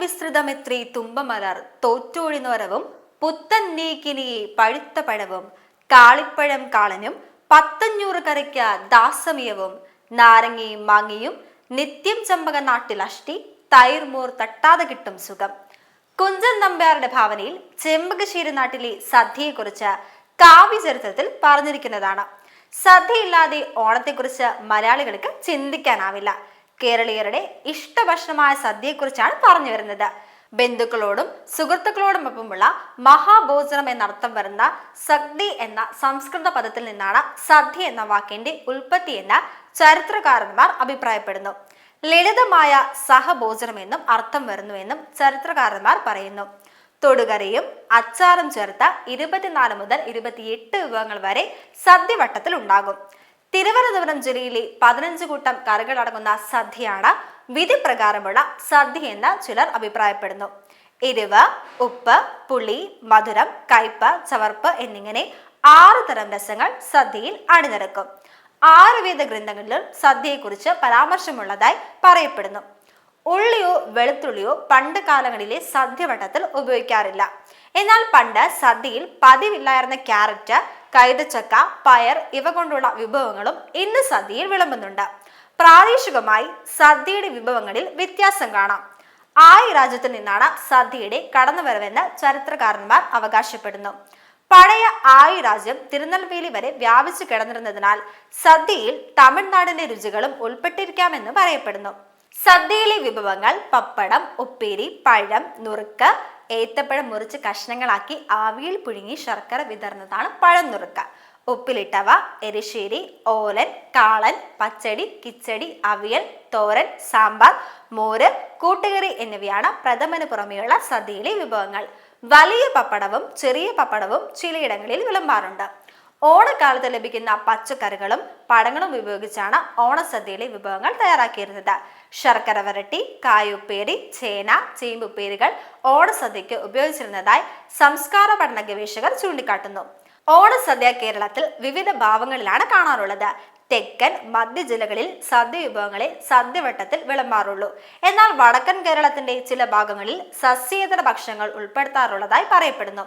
വിസ്തൃതമെത്രി തുമ്പമലർ തോറ്റോഴിനോരവും പുത്തൻ നീക്കിനിയെ പഴുത്ത പഴവും കാളിപ്പഴം കാളനും പത്തഞ്ഞൂറ് കരയ്ക്ക് ദാസമിയവും നാരങ്ങയും മാങ്ങയും നിത്യം ചമ്പക നാട്ടിൽ അഷ്ടി തൈർമോർ തട്ടാതെ കിട്ടും സുഖം. കുഞ്ചൻ നമ്പ്യാരുടെ ഭാവനയിൽ ചെമ്പകശ്ശേരി നാട്ടിലെ സദ്യയെക്കുറിച്ച് കാവ്യചരിത്രത്തിൽ പറഞ്ഞിരിക്കുന്നതാണ്. സദ്യയില്ലാതെ ഓണത്തെക്കുറിച്ച് മലയാളികൾക്ക് ചിന്തിക്കാനാവില്ല. കേരളീയരുടെ ഇഷ്ടഭക്ഷണമായ സദ്യയെക്കുറിച്ചാണ് പറഞ്ഞു വരുന്നത്. ബന്ധുക്കളോടും സുഹൃത്തുക്കളോടുമൊപ്പമുള്ള മഹാഭോജനം എന്നർത്ഥം വരുന്ന സദ്യ എന്ന സംസ്കൃത പദത്തിൽ നിന്നാണ് സദ്യ എന്ന വാക്കിന്റെ ഉൽപ്പത്തി എന്ന് ചരിത്രകാരന്മാർ അഭിപ്രായപ്പെടുന്നു. ലളിതമായ സഹഭോജനം എന്നും അർത്ഥം വരുന്നു എന്നും ചരിത്രകാരന്മാർ പറയുന്നു. തൊടുകറിയും അച്ചാറും ചേർത്ത ഇരുപത്തിനാല് മുതൽ ഇരുപത്തിയെട്ട് വിഭവങ്ങൾ വരെ സദ്യവട്ടത്തിൽ ഉണ്ടാകും. തിരുവനന്തപുരം ജില്ലയിലെ പതിനഞ്ച് കൂട്ടം കറികളടങ്ങുന്ന സദ്യയാണ് വിധി പ്രകാരമുള്ള സദ്യ എന്ന് ചിലർ അഭിപ്രായപ്പെടുന്നു. എരിവ് ഉപ്പ് പുളി മധുരം കയ്പ് ചവർപ്പ് എന്നിങ്ങനെ ആറ് തരം രസങ്ങൾ സദ്യയിൽ അണിനിരക്കും. ആയുർവേദ ഗ്രന്ഥങ്ങളിലും സദ്യയെക്കുറിച്ച് പരാമർശമുള്ളതായി പറയപ്പെടുന്നു. ഉള്ളിയോ വെളുത്തുള്ളിയോ പണ്ട് കാലങ്ങളിലെ സദ്യവട്ടത്തിൽ ഉപയോഗിക്കാറില്ല. എന്നാൽ പണ്ട് സദ്യയിൽ പതിവില്ലായിരുന്ന ക്യാരറ്റ് കൈതച്ചക്ക പയർ ഇവ കൊണ്ടുള്ള വിഭവങ്ങളും ഇന്ന് സദ്യയിൽ വിളമ്പുന്നുണ്ട്. പ്രാദേശികമായി സദ്യയുടെ വിഭവങ്ങളിൽ വ്യത്യാസം കാണാം. ആയി രാജ്യത്തു നിന്നാണ് സദ്യയുടെ കടന്നുവരവെന്ന് ചരിത്രകാരന്മാർ അവകാശപ്പെടുന്നു. പഴയ ആയി രാജ്യം തിരുനെൽവേലി വരെ വ്യാപിച്ചു കിടന്നിരുന്നതിനാൽ സദ്യയിൽ തമിഴ്നാടിന്റെ രുചികളും ഉൾപ്പെട്ടിരിക്കാമെന്ന് പറയപ്പെടുന്നു. സദ്യയിലെ വിഭവങ്ങൾ പപ്പടം ഉപ്പേരി പഴം നുറുക്ക് ഏത്തപ്പഴം മുറിച്ച് കഷ്ണങ്ങളാക്കി ആവിയിൽ പുഴുങ്ങി ശർക്കര വിതർന്നതാണ് പഴം നുറുക്ക ഉപ്പിലിട്ടവ എരിശ്ശേരി ഓലൻ കാളൻ പച്ചടി കിച്ചടി അവിയൽ തോരൻ സാമ്പാർ മോര് കൂട്ടുകറി എന്നിവയാണ് പ്രഥമന് പുറമെയുള്ള സദ്യയിലെ വിഭവങ്ങൾ. വലിയ പപ്പടവും ചെറിയ പപ്പടവും ചിലയിടങ്ങളിൽ വിളമ്പാറുണ്ട്. ഓണക്കാലത്ത് ലഭിക്കുന്ന പച്ചക്കറികളും പഴങ്ങളും ഉപയോഗിച്ചാണ് ഓണസദ്യയിലെ വിഭവങ്ങൾ തയ്യാറാക്കിയിരുന്നത്. ശർക്കര വരട്ടി കായുപ്പേരി ചേന ചേമ്പുപ്പേരികൾ ഓണസദ്യയ്ക്ക് ഉപയോഗിച്ചിരുന്നതായി സംസ്കാര പഠന ഗവേഷകർ ചൂണ്ടിക്കാട്ടുന്നു. ഓണസദ്യ കേരളത്തിൽ വിവിധ ഭാവങ്ങളിലാണ് കാണാറുള്ളത്. തെക്കൻ മധ്യ ജില്ലകളിൽ സദ്യ വിഭവങ്ങളെ സദ്യവട്ടത്തിൽ വിളമ്പാറുള്ളൂ. എന്നാൽ വടക്കൻ കേരളത്തിന്റെ ചില ഭാഗങ്ങളിൽ സസ്യേതര ഭക്ഷണങ്ങൾ ഉൾപ്പെടുത്താറുള്ളതായി പറയപ്പെടുന്നു.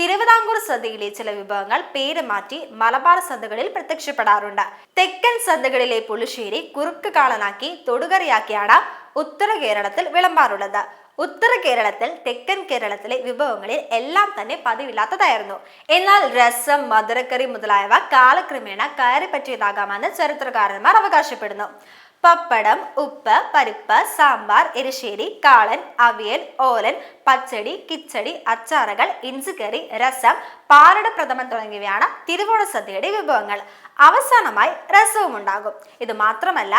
തിരുവിതാംകൂർ സദ്യയിലെ ചില വിഭവങ്ങൾ പേര് മാറ്റി മലബാർ സദ്യകളിൽ പ്രത്യക്ഷപ്പെടാറുണ്ട്. തെക്കൻ സദ്യകളിലെ പുളിശ്ശേരി കുറുക്ക് കാളനാക്കി തൊടുകറിയാക്കിയാണ് ഉത്തര കേരളത്തിൽ വിളമ്പാറുള്ളത്. ഉത്തര കേരളത്തിൽ തെക്കൻ കേരളത്തിലെ വിഭവങ്ങളിൽ എല്ലാം തന്നെ പതിവില്ലാത്തതായിരുന്നു. എന്നാൽ രസം മധുരക്കറി മുതലായവ കാലക്രമേണ കയറി പറ്റിയതാകാമെന്ന് ചരിത്രകാരന്മാർ അവകാശപ്പെടുന്നു. പപ്പടം ഉപ്പ് പരിപ്പ് സാമ്പാർ എരിശ്ശേരി കാളൻ അവിയൽ ഓലൻ പച്ചടി കിച്ചടി അച്ചാറുകൾ ഇഞ്ചിക്കറി രസം പാലട പ്രഥമൻ തുടങ്ങിയവയാണ് തിരുവോണ സദ്യയുടെ വിഭവങ്ങൾ. അവസാനമായി രസവും ഉണ്ടാകും ഇത് മാത്രമല്ല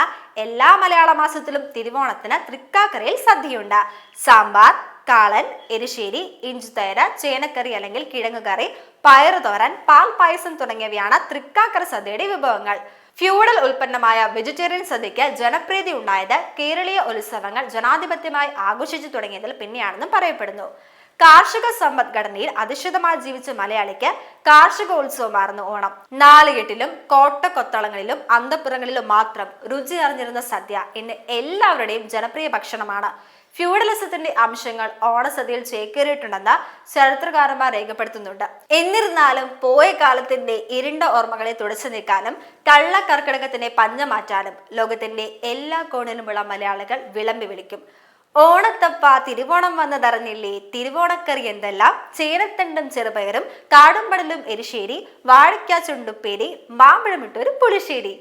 എല്ലാ മലയാള മാസത്തിലും തിരുവോണത്തിന് തൃക്കാക്കരയിൽ സദ്യയുണ്ട്. സാമ്പാർ കാളൻ എരിശ്ശേരി ഇഞ്ചിത്തയര ചേനക്കറി അല്ലെങ്കിൽ കിഴങ്ങുകറി പയറുതോരൻ പാൽ പായസം തുടങ്ങിയവയാണ് തൃക്കാക്കര സദ്യയുടെ വിഭവങ്ങൾ. ഫ്യൂഡൽ ഉൽപ്പന്നമായ വെജിറ്റേറിയൻ സദ്യയ്ക്ക് ജനപ്രീതി ഉണ്ടായത് കേരളീയ ഉത്സവങ്ങൾ ജനാധിപത്യമായി ആഘോഷിച്ചു തുടങ്ങിയതിൽ പിന്നെയാണെന്നും പറയപ്പെടുന്നു. കാർഷിക സമ്പദ്ഘടനയിൽ അധിഷ്ഠിതമായി ജീവിച്ച മലയാളിക്ക് കാർഷിക ഉത്സവമായിരുന്നു ഓണം. നാലുകെട്ടിലും കോട്ടക്കൊത്തളങ്ങളിലും അന്തപ്പുറങ്ങളിലും മാത്രം രുചി അറിഞ്ഞിരുന്ന സദ്യ ഇന്ന് എല്ലാവരുടെയും ജനപ്രിയ ഭക്ഷണമാണ്. ഫ്യൂഡലിസത്തിന്റെ അംശങ്ങൾ ഓണസദ്യയിൽ ചേക്കേറിയിട്ടുണ്ടെന്ന് ചരിത്രകാരന്മാർ രേഖപ്പെടുത്തുന്നുണ്ട്. എന്നിരുന്നാലും പോയ കാലത്തിന്റെ ഇരുണ്ട ഓർമ്മകളെ തുടച്ചു നീക്കാനും കള്ളക്കർക്കിടകത്തിനെ പഞ്ഞമാറ്റാനും ലോകത്തിന്റെ എല്ലാ കോണിലുമുള്ള മലയാളികൾ വിളമ്പി വിളിക്കും. ഓണത്തപ്പ തിരുവോണം വന്നതറിഞ്ഞില്ലേ? തിരുവോണക്കറി എന്തെല്ലാം? ചേനത്തണ്ടും ചെറുപയറും കാടുംപടലും എരിശ്ശേരി വാഴയ്ക്ക ചുണ്ടുപ്പേരി മാമ്പഴമിട്ടൊരു പുളിശ്ശേരി.